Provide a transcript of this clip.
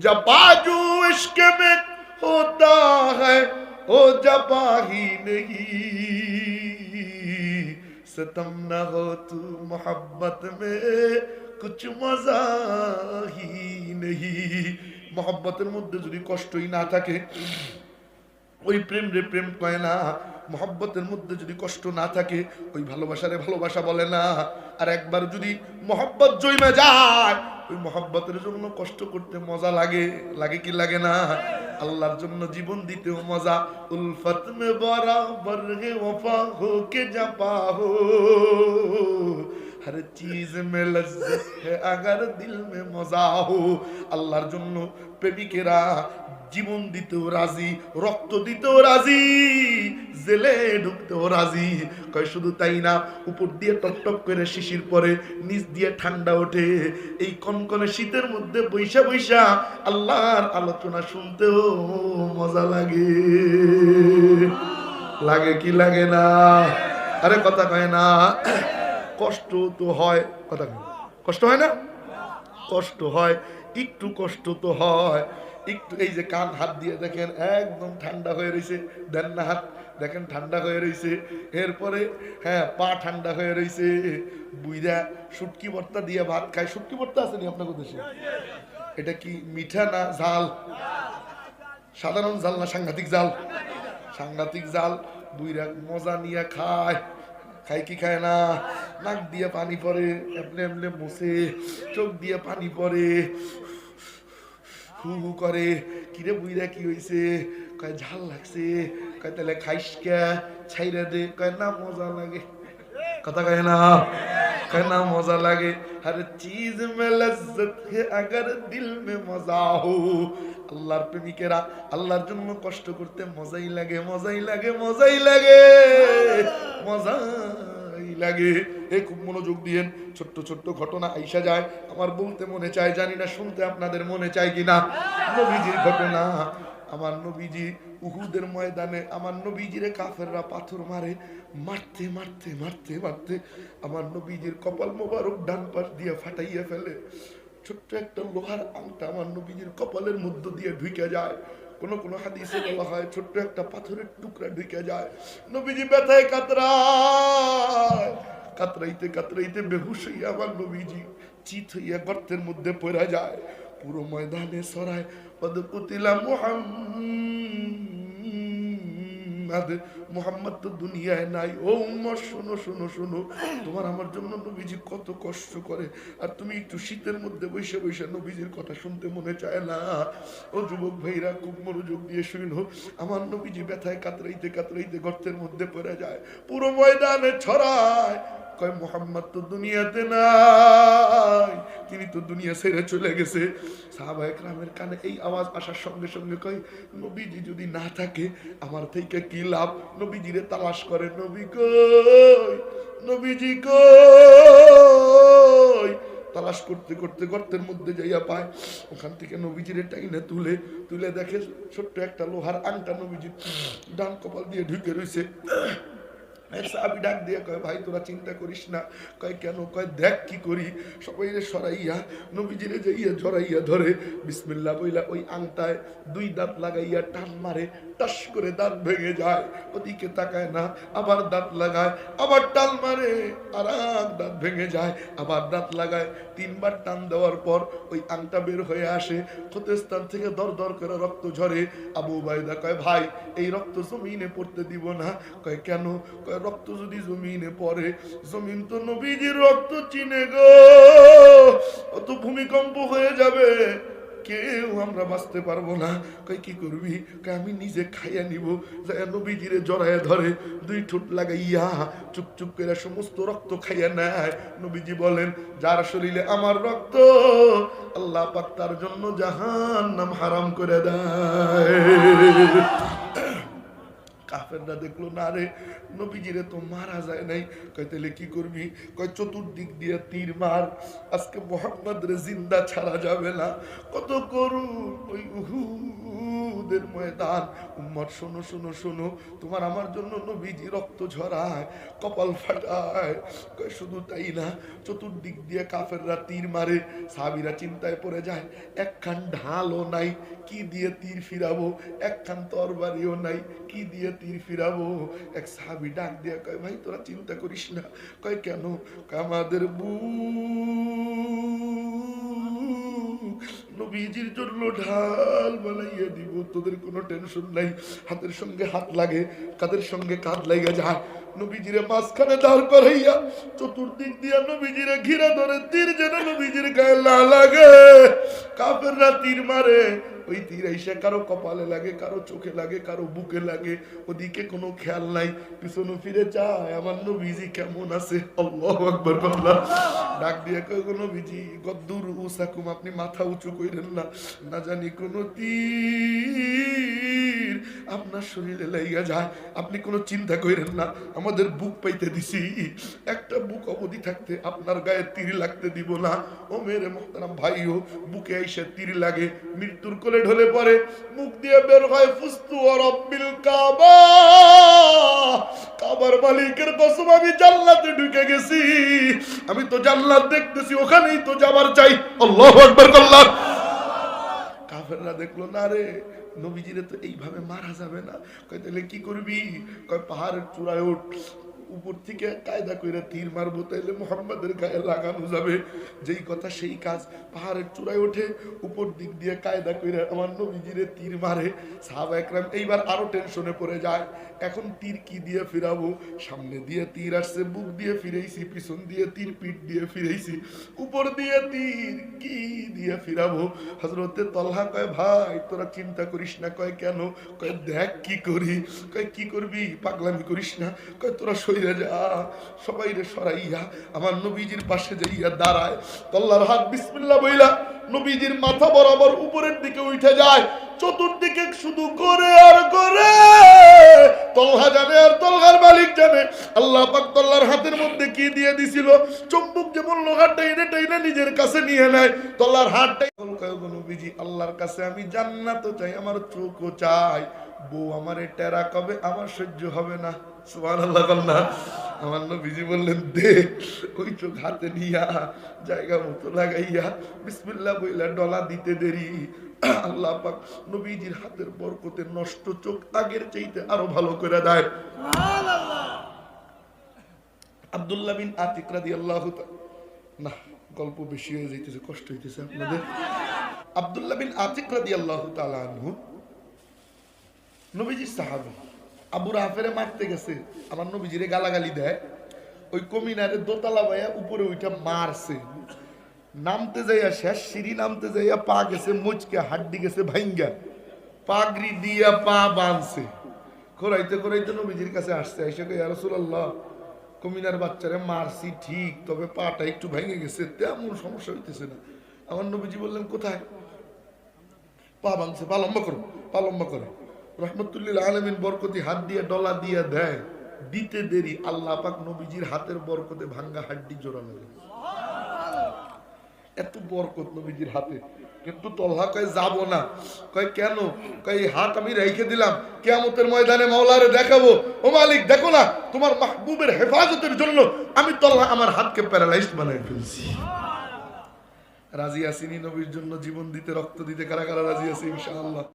जपा जो इश्क में होता है ओ जपा ही नहीं सितम न हो तू मोहब्बत में कुछ मजा ही नहीं মোহব্বতের মধ্যে যদি কষ্টই না থাকে ওই প্রেম রে প্রেম কয় না মহব্বতের মধ্যে যদি কষ্ট না থাকে ওই ভালোবাসারে ভালোবাসা বলে না আর একবার যদি মহব্বত জৈমে যায় ওই মহব্বতের জন্য কষ্ট করতে মজা লাগে লাগে কি লাগে না? আল্লাহর জন্য জীবন দিতেও মজা। উলফত বরাবর হে ওফা হর চিজ মে লজ্জত है अगर दिल में मजा हो আল্লাহর জন্য প্রেমিকেরা জীবন দিতেও রাজি রক্ত দিতেও রাজি জেলে ঢুকতেও রাজি কয় শুধু তাই না উপর দিয়ে টকটক করে শিশির পরে নিচ দিয়ে ঠান্ডা ওঠে এই কনকনে শীতের মধ্যে বৈশা বৈশা আল্লাহর আলোচনা শুনতেও মজা লাগে লাগে কি লাগে না আরে কথা কয় না কষ্ট তো হয়। কথা কষ্ট হয় না? কষ্ট হয়, একটু কষ্ট তো হয়। একটু এই যে কান হাত দিয়ে দেখেন, একদম ঠান্ডা হয়ে রয়েছে দেন না হাত, দেখেন ঠান্ডা হয়ে রয়েছে এরপরে হ্যাঁ পা ঠান্ডা হয়ে রয়েছে বুইরা শুটকি ভর্তা দিয়ে ভাত খায়। শুটকি ভর্তা আসেনি আপনাদের দেশে এটা কি মিঠা না ঝাল? সাধারণ জাল না সাংঘাতিক জাল সাংঘাতিক জাল বুইরা মজা নিয়ে খায়। খায় কি খায় না? নাক দিয়ে পানি পরে এমনি এমনি মুছে, চোখ দিয়ে পানি পরে হু হু করে। কিরে বুইরা কি হয়েছে কয়, ঝাল লাগছে। কয়, তাহলে খাইস কে? ছাইরা দে। কয়, না, মজা লাগে। কথা কয় না? কয়, না, মজা লাগে। হর চিজ মে লজ্জত হে, আগর দিল মে মজা হো। আল্লাহর প্রেমিকেরা, আল্লাহর জন্য কষ্ট করতে মজাই লাগে মজাই লাগে মজাই লাগে মজাই লাগে। এ খুব মনোযোগ দিয়েন, ছোট্ট ছোট্ট ঘটনা আইসা যায়। আমার বলতে মনে চায়, জানি না শুনতে আপনাদের মনে চায় কিনা। নবীজির ঘটনা, আমার নবীজি উহুদের ময়দানে, আমার নবীজিরে কাফেররা পাথর মারে, মারতে মারতে মারতে মারতে আমার নবীজির কপাল মোবারক ডান পাশ দিয়ে ফাটাইয়া ফেলে। ছোট্ট একটা লোহার আংটা আমার নবীজির কপালের মধ্য দিয়ে ঢুকে যায়। কোন কোন হাদিসে বলা হয়, ছোট্ট একটা পাথরের টুকরা ঢুকে যায়। নবীজি ব্যথায় কাতরায়। কাতরাইতে কাতরাইতে বেহুশ হইয়া আমার নবীজি চিত হইয়া গর্তের মধ্যে পড়া যায়। পুরো ময়দানে সরায়, পদ কুতিলা মুহাম্মাদ। মোহাম্মদ তো দুনিয়ায় নাই। ও উম্মর শোনো শোনো শোনো, তোমার আমার জন্য নবীজি কত কষ্ট করে। আর তুমি একটু শীতের মধ্যে বসে বসে নবীজির কথা শুনতে মনে চায় না? ও যুবক ভাইরা, খুব মনোযোগ দিয়ে শুনল আমার নবীজি ব্যথায় কাতরাইতে কাতরাইতে গর্তের মধ্যে পড়ে যায়। পুরো ময়দানে ছড়ায়। কয়, মোহাম্মদ তো দুনিয়াতে নাই। তিনি তো দুনিয়া ছেড়ে চলে গেছে। সাহাবাহিক রামের কানে এই আওয়াজ আসার সঙ্গে সঙ্গে কয়, নবীজি যদি না থাকে, আমার থেকে কি লাভ? নবীজিরে তালাশ করে, নবী কই? নবীজি কই? তালাশ করতে করতে গর্তের মধ্যে যাইয়া পায়। ওখান থেকে নবীজিরে টাইনে তুলে তুলে দেখে ছোট্ট একটা লোহার আংটা নবীজির ডান কপাল দিয়ে ঢুকে রইছে। এক সাহাবি ডাক দিয়ে কয়, ভাই, তোরা চিন্তা করিস না। কয়, কেন? কয়, দেখ কি করি। সবাই রে সরাইয়া নবীজিরে যাইয়া জড়াইয়া ধরে বিসমিল্লা বইলা ওই আংটায় দুই দাঁত লাগাইয়া টান মারে, টাস করে দাঁত ভেঙে যায়। ওদিকে তাকায় না, আবার দাঁত লাগায়, আবার টান মারে, আর দাঁত ভেঙে যায়। আবার দাঁত লাগায়, তিনবার টান দেওয়ার পর ওই আংটা বের হয়ে আসে। ক্ষতস্থান থেকে দর দর করে রক্ত ঝরে। আবু বাইদা কয়, ভাই, এই রক্ত জমিনে পড়তে দিব না। কয়, কেন? কয় রক্ত যদি জমিনে পড়ে, জমিন তো নবীজির রক্ত চিনে গো। অত ভূমিকম্প হয়ে যাবে, কেউ আমরা বাঁচতে পারব না। কই, কি করবি? আমি নিজে খাইয়া নিব। নবীজিরে জড়াইয়া ধরে, দুই ঠোঁট লাগাইয়া চুপ চুপ করে সমস্ত রক্ত খাইয়া নেয়। নবীজি বলেন, যার শরীরে আমার রক্ত, আল্লাহ পাক তার জন্য জাহান নাম হারাম করে দেয়। কাফেররা দেখল, না রে, নবীজিরে তো মারা যায় নাই। কয় তাহলে কি করবি? কয়, চতুর্দিক দিয়ে তীর মার, আজকে মোহাম্মদ রে জিন্দা ছাড়া যাবে না। কত করুন ওই উহুদের ময়দান। উম্মত, শোনো শোনো শোনো, তোমার আমার জন্য নবীজি রক্ত ঝরায়, কপাল ফাটায়। শুধু তাই না, চতুর্দিক দিয়ে কাফেররা তীর মারে সাবিরা চিন্তায় পড়ে যায়, একখান ঢালও নাই, কি দিয়ে তীর ফিরাবো? একখান তরবারিও নাই, কি দিয়ে তীর ফিরাবো, এক সাবি ডাক দিয়া কয়, ভাই, তোরা চিন্তা করিস না। কয়, কেন? আমাদের বু নবীজির জন্য ঢাল বানাইয়া দিব। তোদের কোনো টেনশন নাই। হাতের সঙ্গে হাত লাগে, কাদের সঙ্গে কাঁধ লাগে যায়। নবীজিরে মাঝখানে দাঁড় করাইয়া চতুর্দিক দিয়া নবীজিরে ঘিরে ধরে তীর যেন নবীজির গায়ে লাগে। কাফেররা তীর মারে। ওই তীর এসে কারও কপালে লাগে, কারও চোখে লাগে, কারও বুকে লাগে। ওদিকে কোনো খেয়াল নাই, পিছনে ফিরে যায় আমার নবীজি কেমন আছে? আল্লাহ ডাক দিয়ে কয়, গো নবীজি, গদ্দুর উসাকুম, আপনি মাথা উঁচু কইরেন না। না জানি কোনো তীর আপনার শরীরে লাইগা যায়। আপনি কোনো চিন্তা কইরেন না, আমাদের বুক পাইতে দিছি। একটা বুক অবধি থাকতে আপনার গায়ে তীর লাগতে দিব না। ও মেরে মোহতারাম ভাইও, বুকে এসে তীর লাগে, মৃত্যুর কোলে ঢলে পড়ে। মুখ দিয়ে বের হয় ফুস্তু রব্বিল কাবা। কাবার মালিকের কসম, আমি জান্নাতে ঢুকে গেছি। আমি তো জান্নাত দেখতেছি, ওখানেই তো যাবার চাই। আল্লাহু আকবার আল্লাহ কাফেররা দেখল, না রে, নবীজিরে তো এইভাবে মারা যাবে না। কয়, তাহলে কি করবি? কয়, পাহাড়ের চূড়ায় উঠ। উপর থেকে কায়দা করে তীর মারবো, তাইলে মোহাম্মদের গায়ে লাগানো যাবে। যেই কথা সেই কাজ পাহাড়ের চূড়ায় ওঠে, উপর দিক দিয়ে কায়দা করে আমার নবীজিরে তীর মারে। সাহাবা একরাম এইবার আরও টেনশনে পড়ে যায়, এখন তীর কি দিয়ে ফিরাবো? সামনে দিয়ে তীর আসছে, বুক দিয়ে ফিরেছি পিছন দিয়ে তীর, পিঠ দিয়ে ফিরেছি উপর দিয়ে তীর কি দিয়ে ফিরাবো? হজরতে তলহা কয়, ভাই, তোরা চিন্তা করিস না। কয়, কেন? কয়, দেখ কি করি। কয়, কি করবি? পাগলামি করিস না। কয়, তোরা সইরে যা, সবাই রে সরাইয়া আমার নবীজির পাশে যাইয়া দাঁড়ায়। তল্লার হাত বিসমিল্লা বইলা নবীজির মাথা বরাবর উপরের দিকে উঠে যায়। চতুর্দিকে শুধু করে আর করে তলহা জানে আর তলহার মালিক জানে। আল্লাহ পাক তল্লার হাতের মধ্যে কি দিয়ে দিছিল? চম্বুক যেমন লোহার টাইনে টাইনে নিজের কাছে নিয়ে নেয়। তল্লার হাতটাই নবীজি, আল্লাহর কাছে আমি জান্নাত চাই, আমার চোখও চাই। বউ আমারে টেরা কবে, আমার সহ্য হবে না। না। আমার নবীজি বললেন দে ওই চোখ হাতে নিয়া জায়গা মতো লাগাইয়া বিসমিল্লাহ বইলা ডলা দিতে দেরি। আল্লাহ পাক নবীজির হাতের বরকতে নষ্ট চোখ আগের চাইতে আরও ভালো করে দেয়। আব্দুল্লাহ বিন আতিক রাদিয়াল্লাহু তাআলা না গল্প বেশি হয়ে যাইতেছে কষ্ট হইতেছে আপনাদের। আব্দুল্লাহ বিন আতিক রাদিয়াল্লাহু তাআলা আনহু নবীজির সাহাবী। আবু রাফেরে মারতে গেছে। আমার নবীজিরে গালাগালি দেয়। ওই কমিনারে দোতলা ভাইয়া উপরে ওইটা মারছে। নামতে যাইয়া শেষ, সিঁড়ি নামতে যাইয়া পা গেছে, মুচকে হাড্ডি গেছে, ভাইঙ্গা। পাগড়ি দিয়া পা বাঁধছে। খোরাইতে খোরাইতে নবীজির কাছে আসছে এসে কে রসুল্লাহ কমিনার বাচ্চারে মারছি ঠিক, তবে পাটা একটু ভেঙে গেছে, তেমন সমস্যা হইতেছে না। আমার নবীজি বললেন, কোথায়? পা ভাঙছে পা লম্বা করো, পা লম্বা করো। রহমতুল্লিল আলমিন বরকতি হাত দিয়ে, ডলা দিয়ে দেয়। দিতে দেরি, আল্লাহ পাক নবীজির হাতের বরকতে ভাঙ্গা হাড্ডি জোড়া লাগে এত বরকত নবীজির হাতে। কিন্তু তলহা কয়, যাব না। কয়, কেন? কয় হাত আমি রেখে দিলাম। কেয়ামতের ময়দানে মাওলারে দেখাবো। ও মালিক, দেখো না, তোমার মাহবুবের হেফাজতের জন্য আমি তলহা আমার হাতকে প্যারালাইজড বানাই ফেলছি। রাজি আসিনি নবীর জন্য? জীবন দিতে, রক্ত দিতে কারা কারা রাজি আছে ইনশাআল্লাহ।